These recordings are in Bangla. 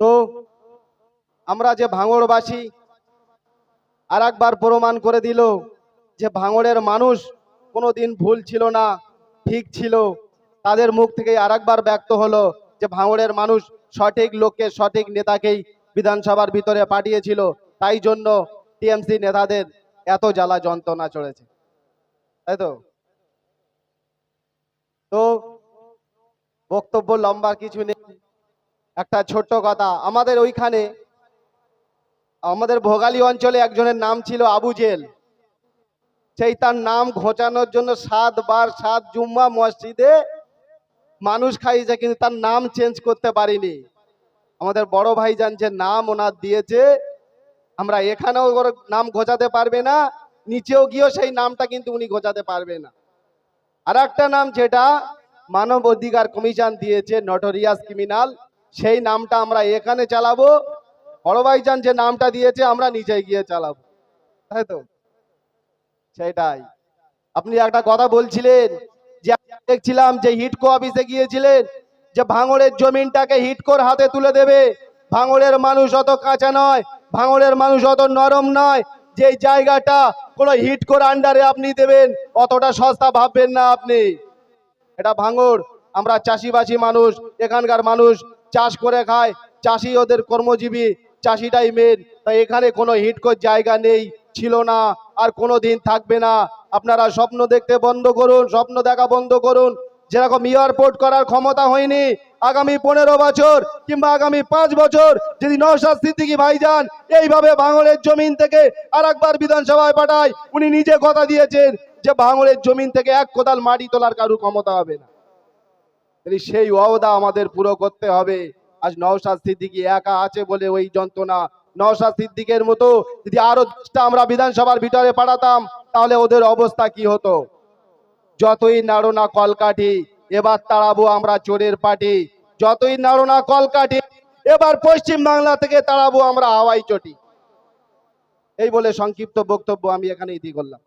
তো আমরা যে ভাঙড়বাসী আর একবার প্রমাণ করে দিল যে ভাঙড়ের মানুষ কোনোদিন ভুল ছিল না, ঠিক ছিল। তাদের মুখ থেকে আর একবার ব্যক্ত হলো যে ভাঙড়ের মানুষ সঠিক লোককে, সঠিক নেতাকেই বিধানসভার ভিতরে পাঠিয়েছিল। তাই জন্য টিএমসি নেতাদের এত জ্বালা যন্ত্রণা চড়েছে। তাই তো? তো বক্তব্য লম্বা কিছু নেই। একটা ছোট্ট কথা। আমাদের ওইখানে, আমাদের ভোগালী অঞ্চলে একজনের নাম ছিল আবু জেল। সেই তার নাম ঘোচানোর জন্য সাতবার সাত জুম্মা মসজিদে মানুষ খাইয়েছে, কিন্তু তার নাম চেঞ্জ করতে পারিনি। আমাদের বড় ভাইজান যে নাম ওনার দিয়েছে, আমরা এখানেও নাম ঘোচাতে পারবে না, নিচেও গিয়েও সেই নামটা কিন্তু উনি ঘোচাতে পারবে না। আর একটা নাম যেটা মানব অধিকার কমিশন দিয়েছে নটোরিয়াস ক্রিমিনাল সেই নামটা আমরা এখানে চালাবো। বড় ভাইজান যে নামটা দিয়েছে, আমরা নিচে গিয়ে চালাবো। তাই তো? সেটাই। আপনি একটা কথা বলছিলেন, যে দেখছিলাম যে হিটকো অফিসে গিয়েছিলেন, যে ভাঙড়ের জমিনটাকে হিটকোর হাতে তুলে দেবে। ভাঙড়ের মানুষ অত কাঁচা নয়, ভাঙড়ের মানুষ অত নরম নয়। যে জায়গাটা কোনো হিটকোর আন্ডারে আপনি দেবেন, অতটা সস্তা ভাববেন না আপনি। এটা ভাঙড়। আমরা চাষিবাসী মানুষ, এখানকার মানুষ চাষ করে খায়। চাষি ওদের কর্মজীবী, চাষিটাই মেন তাই এখানে কোনো হিটকোর জায়গা নেই, ছিল না, আর কোনো দিন থাকবে না। আপনারা স্বপ্ন দেখতে বন্ধ করুন, স্বপ্ন দেখা বন্ধ করুন। যেরকম এয়ারপোর্ট করার ক্ষমতা হয়নি আগামী পনেরো বছর কিংবা আগামী পাঁচ বছর, যদি নওশাদ সিদ্দিকী ভাইজান এইভাবে ভাঙড়ের জমিন থেকে আর একবার বিধানসভায় পাঠায়, উনি নিজে কথা দিয়েছেন যে ভাঙড়ের জমিন থেকে এক কোদাল মাটি তোলার কারু ক্ষমতা হবে না। তাহলে সেই ওয়াদা আমাদের পুরো করতে হবে। আজ নওশাদ সিদ্দিকী একা আছে বলে ওই যন্ত্রণা। নওশাদ সিদ্দিকের মতো যদি আরও দশটা আমরা বিধানসভার ভিতরে পাঠাতাম, তাহলে ওদের অবস্থা কি হতো? যতই নাড়ো না কলকাঠি এবার তাড়াবো আমরা চোরের পাটি যতই নাড়ো না কলকাঠি এবার পশ্চিম বাংলা থেকে তাড়াবো আমরা হাওয়াই চটি। এই বলে সংক্ষিপ্ত বক্তব্য আমি এখানে ইতি করলাম।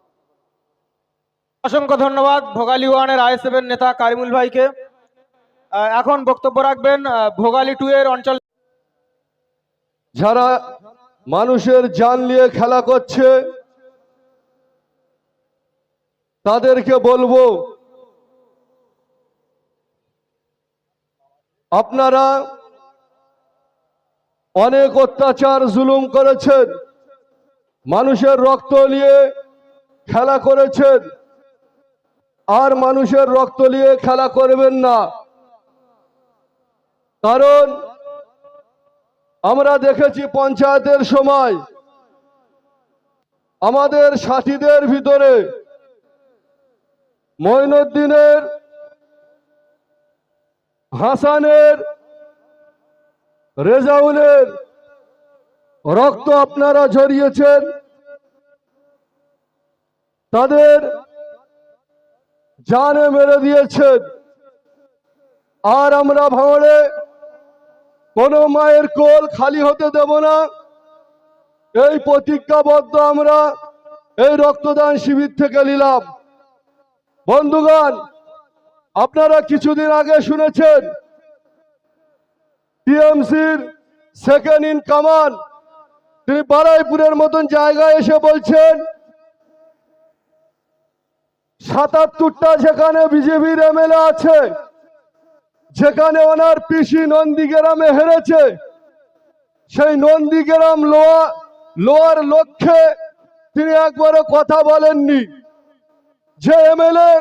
অসংখ্য ধন্যবাদ ভোগালী ওয়ানের আইএসএফের নেতা কারিমুল ভাইকে। এখন বক্তব্য রাখবেন ভোগালী টু এর অঞ্চল যারা মানুষের জান নিয়ে খেলা করছে, তাদেরকে বলব, আপনারা অনেক অত্যাচার জুলুম করেছেন, মানুষের রক্ত নিয়ে খেলা করেছেন, আর মানুষের রক্ত নিয়ে খেলা করবেন না। কারণ আমরা দেখেছি পঞ্চায়েতের সময় আমাদের সাথীদের ভিতরে মইনুদ্দিনের, হাসানের, রেজাউলের রক্ত আপনারা ঝরিয়েছেন। তাদের জানে মেরে দিয়েছেন। আর আমরা ভাঙড়ে কোনো মায়ের কোল খালি হতে দেব না। এই প্রতিজ্ঞাবদ্ধ আমরা এই রক্তদান শিবির থেকে নিলাম। বন্ধুগণ, আপনারা কিছুদিন আগে শুনেছেন, টিএমসির সেকেন্ড ইন কামান তিনি বারাইপুরের মতন জায়গায় এসে বলছেন, সাতাত্তরটা যেখানে বিজেপির এমএলএ আছে যেখানে ওনার পিসি নন্দীগ্রামে হেরেছে, সেই নন্দীগ্রাম লোয়া, লোয়ার লক্ষ্যে তিনি একবারও কথা বলেননি। যে এমএলএ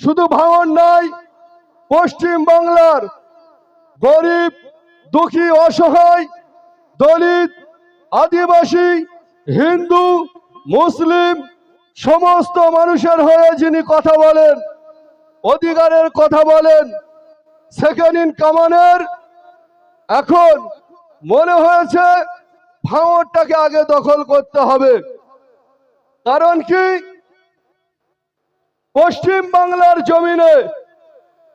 শুধু ভাঙন নাই, পশ্চিম বাংলার গরিব, দুঃখী, অসহায়, দলিত, আদিবাসী, হিন্দু, মুসলিম, সমস্ত মানুষের হয়ে যিনি কথা বলেন, অধিকারের কথা বলেন সেকেন্ড ইন কামানের এখন মনে হয়েছে ভাঙরটাকে আগে দখল করতে হবে। কারণ কি? পশ্চিম বাংলার জমিনে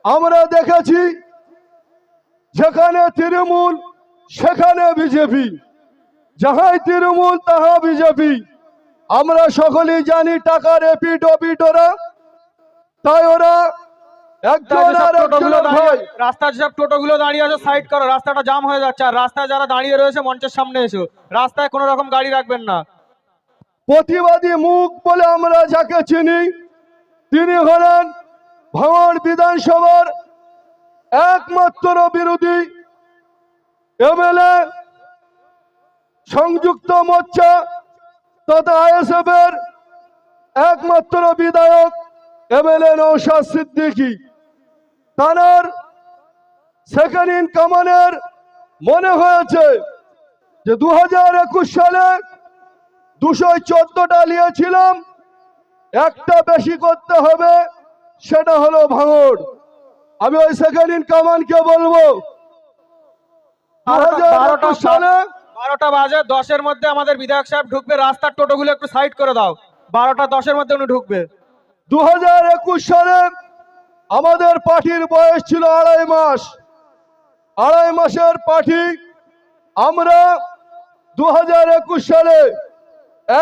আমরা দেখেছি যেখানে তৃণমূল, সেখানে বিজেপি। যাহাই তৃণমূল, তাহা বিজেপি। আমরা সকলেই জানি টাকার এপিট ওপিট ওরা তাই ওরা যেসব দাঁড়িয়ে আছে। সাইড করো রাস্তাটা জাম হয়ে যাচ্ছে। আর রাস্তায় যারা দাঁড়িয়ে রয়েছে মঞ্চের সামনে এসো। রাস্তায় কোনো রকম গাড়ি রাখবেন না। প্রতিবাদী মুখ বলে আমরা যাকে চিনি তিনি হলেন ভাঙড় বিধানসভার একমাত্র বিরোধী এমএলএ সংযুক্ত মোর্চা তথা আইএসএফ এর একমাত্র বিধায়ক এমএলএ নৌশাদ সিদ্দিকী। তার সেকেন্ড ইন কমানের মনে হয়েছে যে দু হাজার একুশ সালে দুশো চোদ্দটা নিয়েছিলাম একটা বেশি করতে হবে সেটা হলো ভাঙড়। আমি ওই সেকেন্ড ইন কামানকে বলব। দু সালে বারোটা বাজে দশের মধ্যে আমাদের বিধায়ক সাহেব ঢুকবে রাস্তার টোটোগুলো একটু সাইড করে দাও। বারোটা দশের মধ্যে উনি ঢুকবে। দু হাজার একুশ সালে আমাদের পার্টির বয়স ছিল আড়াই মাস। আড়াই মাসের পার্টি আমরা দু হাজার একুশ সালে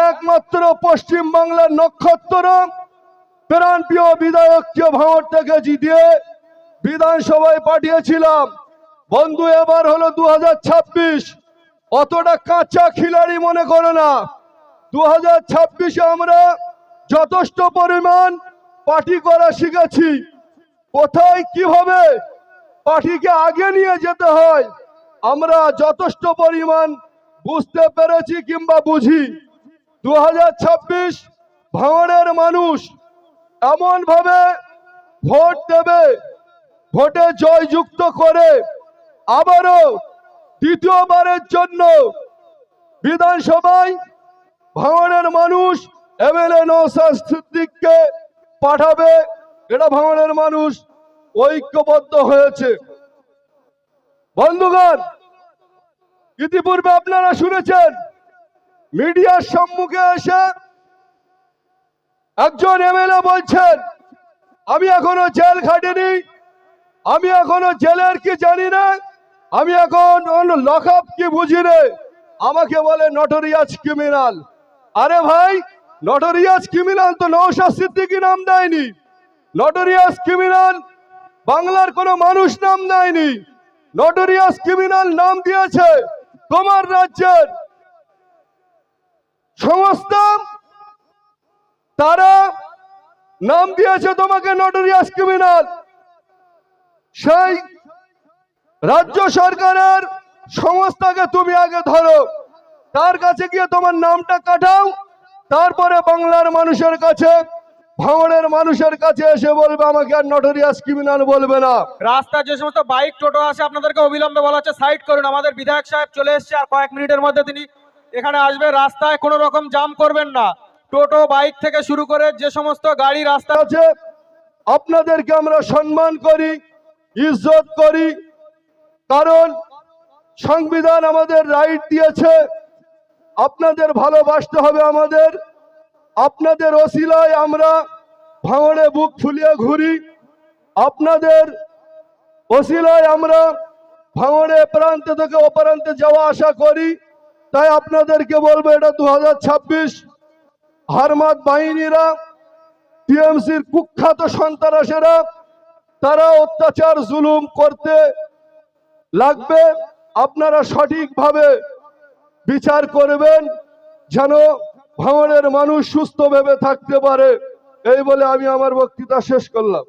একমাত্র পশ্চিম বাংলার নক্ষত্র প্রাণপ্রিয় বিধায়ককে ভাঙর থেকে জিতিয়ে বিধানসভায় পাঠিয়েছিলাম। বন্ধু, এবার হলো দু হাজার ছাব্বিশ। অতটা কাঁচা খিলাড়ি মনে করো না। দু হাজার আমরা যথেষ্ট পরিমাণ পার্টি করা শিখেছি। কোথায়, কীভাবে? পার্টিকে আগে নিয়ে যেতে হয়। আমরা যথেষ্ট পরিমাণ বুঝতে পেরেছি কিংবা বুঝি। দু হাজার ছাব্বিশ ভাঙড়ের মানুষ এমন ভাবে ভোট দেবে, ভোটে জয়যুক্ত করে আবারও দ্বিতীয়বারের জন্য বিধানসভায় ভাঙনের মানুষ এমএলএ নৌসাদ সিদ্দিককে পাঠাবে। এটা ভাঙড়ের মানুষ, ঐক্যবদ্ধ হয়েছে। বন্ধুগণ, ইতিপূর্বে আপনারা শুনেছেন, মিডিয়ার সম্মুখে এসে একজন এমএলএ বলছেন, আমি এখনও জেল খাটিনি, আমি এখনও জেলের কি জানি না, আমি এখন লক আপ কি বুঝি রে আমাকে বলে নটোরিয়াস ক্রিমিনাল। আরে ভাই নটোরিয়াস ক্রিমিনাল তো নৌশাদ সিদ্দিকি নাম দেয়নি। নটোরিয়াস ক্রিমিনাল বাংলার কোনো মানুষ নাম দেয়নি। নটোরিয়াস ক্রিমিনাল নাম দিয়েছে তোমার রাজ্যের। সমস্ত তারা নাম দিয়েছে তোমাকে নটোরিয়াস ক্রিমিনাল সেই রাজ্য সরকারের সংস্থাকে তুমি আগে ধরো। তার কাছে গিয়ে তোমার নামটা কাটাও, তারপরে বাংলার মানুষের কাছে ভাঙড়ের মানুষের কাছে এসে বলবে আমাকে আর নটোরিয়াস ক্রিমিনাল বলবে না। রাস্তায় যে সমস্ত বাইক টোটো আছে আপনাদেরকে অবিলম্বে বলা হচ্ছে সাইড করুন। আমাদের বিধায়ক সাহেব চলে এসেছে আর কয়েক মিনিটের মধ্যে তিনি এখানে আসবে। রাস্তায় কোনো রকম জাম করবেন না। টোটো বাইক থেকে শুরু করে যে সমস্ত গাড়ি রাস্তা আছে আপনাদেরকে আমরা সম্মান করি ইজ্জত করি কারণ সংবিধান আমাদের রাইট দিয়েছে। আপনাদের ভালোবাসতে হবে আমাদের। আপনাদের ওসিলায় আমরা ভাঙড়ে বুক ফুলিয়ে ঘুরি। আপনাদের ওসিলায় আমরা ভাঙড়ে প্রান্ত থেকে অপ্রান্তে যাওয়া আসা করি। তাই আপনাদেরকে বলব, এটা দু হাজার ছাব্বিশ হারমাত বাহিনীরা, টিএমসির কুখ্যাত সন্ত্রাসেরা, তারা অত্যাচার, জুলুম করতে লাগবে। আপনারা সঠিকভাবে বিচার করবেন, যেন ভাঙড়ের মানুষ সুস্থ ভেবে থাকতে পারে। এই বলে আমি আমার বক্তৃতা শেষ করলাম।